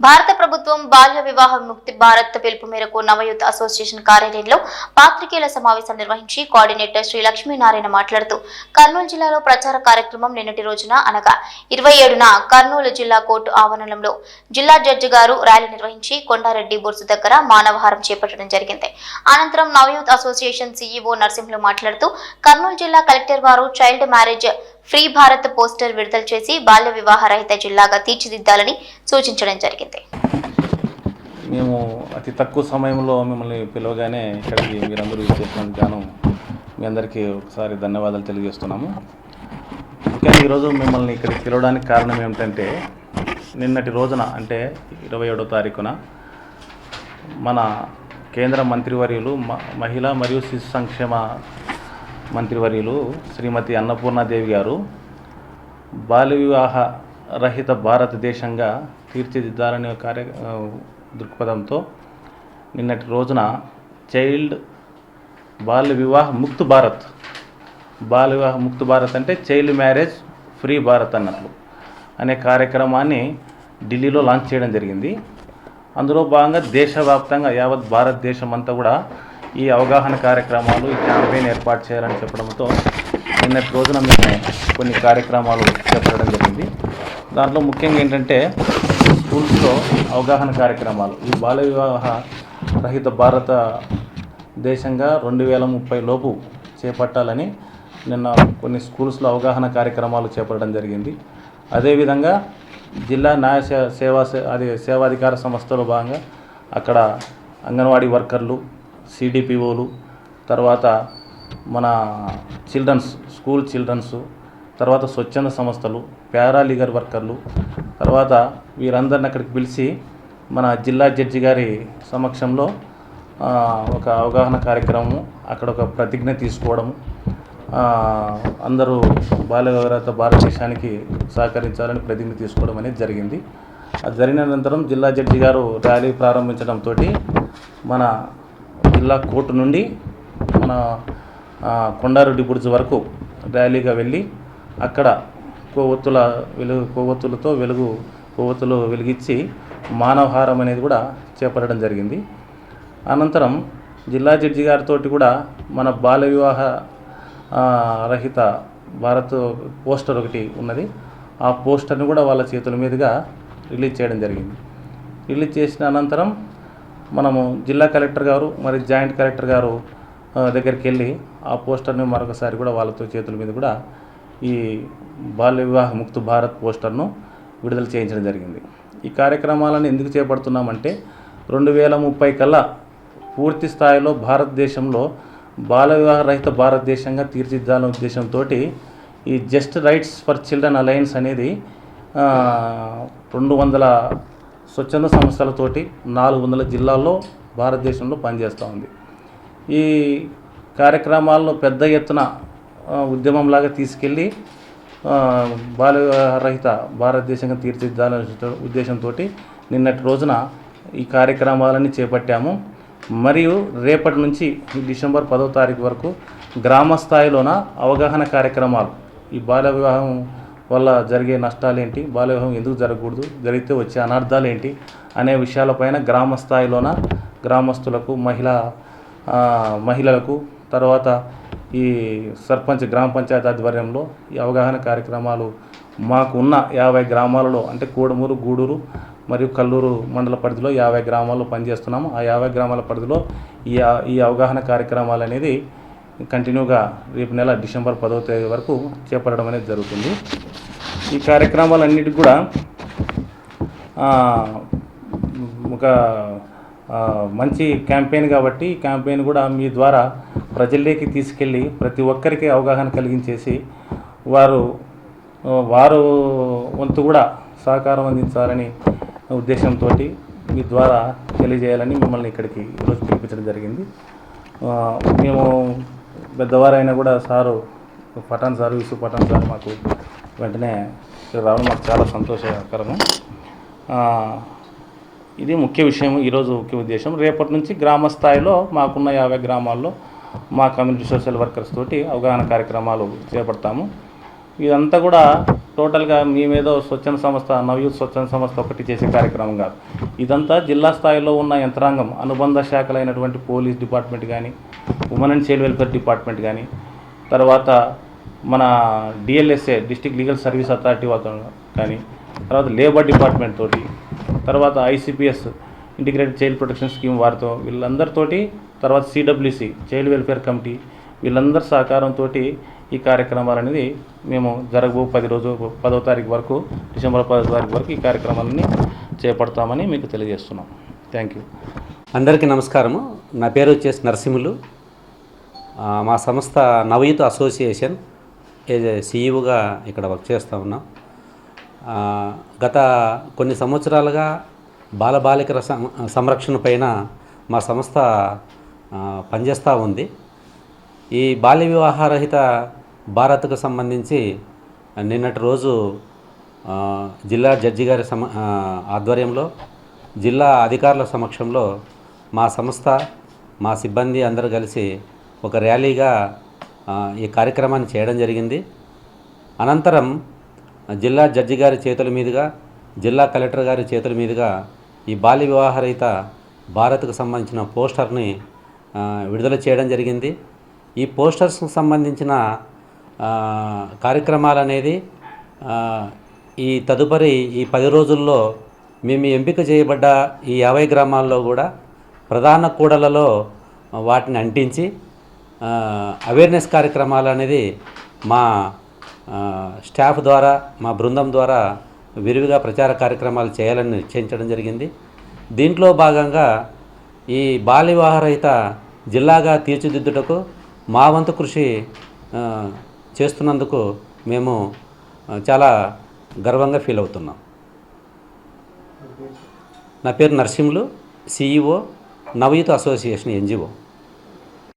భారత ప్రభుత్వం బాల్య వివాహ ముక్తి భారత్ పిలుపు మేరకు నవయుత్ అసోసియేషన్ కార్యాలయంలో పాత్రికేయుల సమావేశం నిర్వహించి కోఆర్డినేటర్ శ్రీ లక్ష్మీనారాయణ మాట్లాడుతూ కర్నూలు జిల్లాలో ప్రచార కార్యక్రమం నిన్నటి రోజున అనగా ఇరవై ఏడున కర్నూలు జిల్లా కోర్టు ఆవరణంలో జిల్లా జడ్జి గారు ర్యాలీ నిర్వహించి కొండారెడ్డి బొర్సు దగ్గర మానవహారం చేపట్టడం జరిగింది. అనంతరం నవయుత్ అసోసియేషన్ సీఈఓ నరసింహులు మాట్లాడుతూ కర్నూలు జిల్లా కలెక్టర్ వారు child marriage free Bharat poster విడుదల చేసి బాల్య వివాహ రహిత జిల్లాగా తీర్చిదిద్దాలని సూచించడం జరిగింది. మేము అతి తక్కువ సమయంలో మిమ్మల్ని పిలవగానే ఇక్కడికి మీరందరూ చేసిన గాను మీ అందరికీ ఒకసారి ధన్యవాదాలు తెలియజేస్తున్నాము. ముఖ్యంగా ఈరోజు మిమ్మల్ని ఇక్కడికి పిలవడానికి కారణం ఏమిటంటే నిన్నటి రోజున అంటే ఇరవై ఏడో తారీఖున మన కేంద్ర మంత్రివర్యులు మ- మహిళా మరియు శిశు సంక్షేమ మంత్రివర్యులు శ్రీమతి అన్నపూర్ణాదేవి గారు బాల్య వివాహ రహిత భారతదేశంగా తీర్చిదిద్దాలనే కార్య దృక్పథంతో నిన్నటి రోజున చైల్డ్ బాల్య వివాహ ముక్త్ భారత్. బాల్య వివాహ ముక్త్ భారత్ అంటే చైల్డ్ మ్యారేజ్ ఫ్రీ భారత్ అన్నట్లు అనే కార్యక్రమాన్ని ఢిల్లీలో లాంచ్ చేయడం జరిగింది. అందులో భాగంగా దేశవ్యాప్తంగా యావత్ భారతదేశం అంతా కూడా ఈ అవగాహన కార్యక్రమాలు ఈ క్యాంపెయిన్ ఏర్పాటు చేయాలని చెప్పడంతో నిన్నటి రోజున మేము కొన్ని కార్యక్రమాలు చేపట్టడం జరిగింది. దాంట్లో ముఖ్యంగా ఏంటంటే స్కూల్స్లో అవగాహన కార్యక్రమాలు. ఈ బాల వివాహ రహిత భారత దేశంగా రెండు వేల ముప్పై లోపు చేపట్టాలని నిన్న కొన్ని స్కూల్స్లో అవగాహన కార్యక్రమాలు చేపట్టడం జరిగింది. అదేవిధంగా జిల్లా న్యాయ సేవా సే- అది సేవాధికార సంస్థలో భాగంగా అక్కడ అంగన్వాడీ వర్కర్లు సిడిపిఓలు తర్వాత మన చిల్డ్రన్స్ స్కూల్ చిల్డ్రన్స్ తర్వాత స్వచ్ఛంద సంస్థలు పారాలీగల్ వర్కర్లు తర్వాత వీరందరిని అక్కడికి పిలిచి మన జిల్లా జడ్జి గారి సమక్షంలో ఒక అవగాహన కార్యక్రమం అక్కడ ఒక ప్రతిజ్ఞ తీసుకోవడము అందరూ బాల వివరత భారతదేశానికి సహకరించాలని ప్రతిజ్ఞ తీసుకోవడం అనేది జరిగింది. అది జరిగిన అనంతరం జిల్లా జడ్జి గారు ర్యాలీ ప్రారంభించడంతో మన జిల్లా కోర్టు నుండి మన కొండారెడ్డి బుడ్జ్ వరకు ర్యాలీగా వెళ్ళి అక్కడ కొవ్వొత్తుల వెలుగు కొవ్వొత్తులతో వెలుగు కొవ్వొత్తులు వెలిగించి మానవహారం అనేది కూడా చేపట్టడం జరిగింది. అనంతరం జిల్లా జడ్జి గారితో కూడా మన బాల వివాహ రహిత భారత్ పోస్టర్ ఒకటి ఉన్నది. ఆ పోస్టర్ని కూడా వాళ్ళ చేతుల మీదుగా రిలీజ్ చేయడం జరిగింది. రిలీజ్ చేసిన అనంతరం మనము జిల్లా కలెక్టర్ గారు మరి జాయింట్ కలెక్టర్ గారు దగ్గరికి వెళ్ళి ఆ పోస్టర్ని మరొకసారి కూడా వాళ్ళతో చేతుల మీద కూడా ఈ బాల్య వివాహ ముక్త భారత్ పోస్టర్ను విడుదల చేయించడం జరిగింది. ఈ కార్యక్రమాలను ఎందుకు చేపడుతున్నామంటే రెండు వేల ముప్పై కల్లా పూర్తి స్థాయిలో భారతదేశంలో బాల వివాహ రహిత భారతదేశంగా తీర్చిదిద్దాలనే ఉద్దేశంతో ఈ just rights for children alliance అనేది రెండు వందల స్వచ్ఛంద సంస్థలతోటి నాలుగు వందల జిల్లాల్లో భారతదేశంలో పనిచేస్తూ ఉంది. ఈ కార్యక్రమాలను పెద్ద ఎత్తున ఉద్యమంలాగా తీసుకెళ్ళి బాలరహిత బాల వివాహ రహిత భారతదేశంగా తీర్చిదిద్దాలనే ఉద్దేశంతో నిన్నటి రోజున ఈ కార్యక్రమాలన్నీ చేపట్టాము. మరియు రేపటి నుంచి డిసెంబర్ పదో తారీఖు వరకు గ్రామ స్థాయిలోన అవగాహన కార్యక్రమాలు ఈ బాల వివాహం వల్ల జరిగే నష్టాలు ఏంటి బాల వివాహం ఎందుకు జరగకూడదు? జరిగితే వచ్చే అనర్థాలు ఏంటి అనే విషయాలపైన గ్రామ స్థాయిలోన గ్రామస్తులకు మహిళా మహిళలకు తర్వాత ఈ సర్పంచ్ గ్రామ పంచాయతీ ఆధ్వర్యంలో ఈ అవగాహన కార్యక్రమాలు మాకు ఉన్న యాభై గ్రామాలలో అంటే కోడమూరు గూడూరు మరియు కల్లూరు మండల పరిధిలో యాభై గ్రామాల్లో పనిచేస్తున్నాము. ఆ యాభై గ్రామాల పరిధిలో ఈ ఈ అవగాహన కార్యక్రమాలు అనేది కంటిన్యూగా రేపు నెల డిసెంబర్ పదవ తేదీ వరకు చేపట్టడం అనేది జరుగుతుంది. ఈ కార్యక్రమాలన్నిటికి కూడా ఒక మంచి క్యాంపెయిన్ కాబట్టి క్యాంపెయిన్ కూడా మీ ద్వారా ప్రజల్లోకి తీసుకెళ్ళి ప్రతి ఒక్కరికి అవగాహన కలిగించేసి వారు వారు వంతు కూడా సహకారం అందించాలని ఉద్దేశంతో మీ ద్వారా తెలియజేయాలని మిమ్మల్ని ఇక్కడికి ఈరోజు పిలిపించడం జరిగింది. మేము పెద్దవారైనా కూడా సారు పఠాన్ సార్ విసు పఠాన్ సార్ మాకు వెంటనే రావడం మాకు చాలా సంతోషకరము. ఇది ముఖ్య విషయం ఈరోజు ముఖ్య ఉద్దేశం. రేపటి నుంచి గ్రామ స్థాయిలో మాకున్న యాభై గ్రామాల్లో మా కమ్యూనిటీ సోషల్ వర్కర్స్ తోటి అవగాహన కార్యక్రమాలు చేపడతాము. ఇదంతా కూడా టోటల్గా మేమేదో స్వచ్ఛంద సంస్థ నవయూత్ స్వచ్ఛంద సంస్థ ఒకటి చేసే కార్యక్రమం కాదు. ఇదంతా జిల్లా స్థాయిలో ఉన్న యంత్రాంగం అనుబంధ శాఖలైనటువంటి పోలీస్ డిపార్ట్మెంట్ కానీ women and child welfare department కానీ తర్వాత మన DLSA district legal service authority వాళ్ళతో కానీ తర్వాత లేబర్ డిపార్ట్మెంట్ తోటి తర్వాత ICPS integrated child protection scheme వారితో వీళ్ళందరితోటి తర్వాత సిడబ్ల్యూసి చైల్డ్ వెల్ఫేర్ కమిటీ వీళ్ళందరి సహకారంతో ఈ కార్యక్రమాలు అనేది మేము జరగబో పది రోజు పదో తారీఖు వరకు డిసెంబర్ పదో తారీఖు వరకు ఈ కార్యక్రమాలని చేపడతామని మీకు తెలియజేస్తున్నాం. Thank you. అందరికీ నమస్కారము. నా పేరు వచ్చేసి నరసింహులు. మా సంస్థ నవయుత్ అసోసియేషన్ సీఈఓగా ఇక్కడ వర్క్ చేస్తూ ఉన్నాం. గత కొన్ని సంవత్సరాలుగా బాలబాలికల సం- సంరక్షణ పైన మా సంస్థ పనిచేస్తూ ఉంది. ఈ బాల్య వివాహరహిత భారత్కు సంబంధించి నిన్నటి రోజు జిల్లా జడ్జి గారి సమ ఆధ్వర్యంలో జిల్లా అధికారుల సమక్షంలో మా సంస్థ మా సిబ్బంది అందరూ కలిసి ఒక ర్యాలీగా ఈ కార్యక్రమాన్ని చేయడం జరిగింది. అనంతరం జిల్లా జడ్జి గారి చేతుల మీదుగా జిల్లా కలెక్టర్ గారి చేతుల మీదుగా ఈ బాల్య వివాహరహిత భారత్కు సంబంధించిన పోస్టర్ని విడుదల చేయడం జరిగింది. ఈ పోస్టర్స్కు సంబంధించిన కార్యక్రమాలు అనేది ఈ తదుపరి ఈ పది రోజుల్లో మేము ఎంపిక చేయబడ్డ ఈ యాభై గ్రామాల్లో కూడా ప్రధాన కూడలలో వాటిని అంటించి అవేర్నెస్ కార్యక్రమాలు అనేది మా స్టాఫ్ ద్వారా మా బృందం ద్వారా విరివిగా ప్రచార కార్యక్రమాలు చేయాలని నిశ్చయించడం జరిగింది. దీంట్లో భాగంగా ఈ బాల్య వివాహరహిత జిల్లాగా తీర్చిదిద్దుటకు మా వంతు కృషి చేస్తున్నందుకు మేము చాలా గర్వంగా ఫీల్ అవుతున్నాం. నా పేరు Narasimhulu CEO Navayuta association NGO